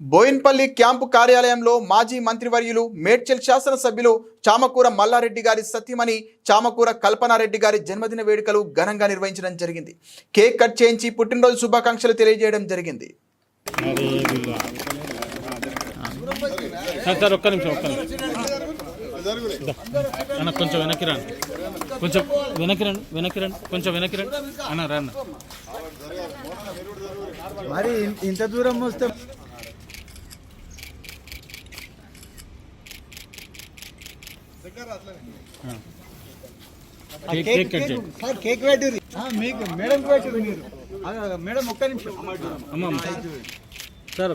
Boinpally camp కార్యాలయంలో మాజీ మంత్రివర్యులు మేడ్చల్ శాసనసభ్యులు చామకూర మల్లారెడ్డి గారి సతీమణి చామకూర కల్పనారెడ్డి గారి జన్మదిన వేడుకలు ఘనంగా నిర్వహించడం జరిగింది కేక్ కట్ చేయించి పుట్టినరోజు శుభాకాంక్షలు తెలియజేయడం జరిగింది అరే వీళ్ళు. సార్ సార్ ఒక్క నిమిషం ఒక్క నిమిషం దా. అన్న కొంచెం వెనక్కి రండి కొంచెం వెనక్కి రండి వెనక్కి రండి కొంచెం వెనక్కి రండి అన్న రా అన్న మరి ఇంత దూరం వస్తే కేక్ కేక్ కట్ చేయండి సార్ కేక్ పెట్టుర్రి ఆ, మీకు మేడం పెట్టుర్రి మీరు. ఆ, మేడం ఒక్క నిమిషం. సార్.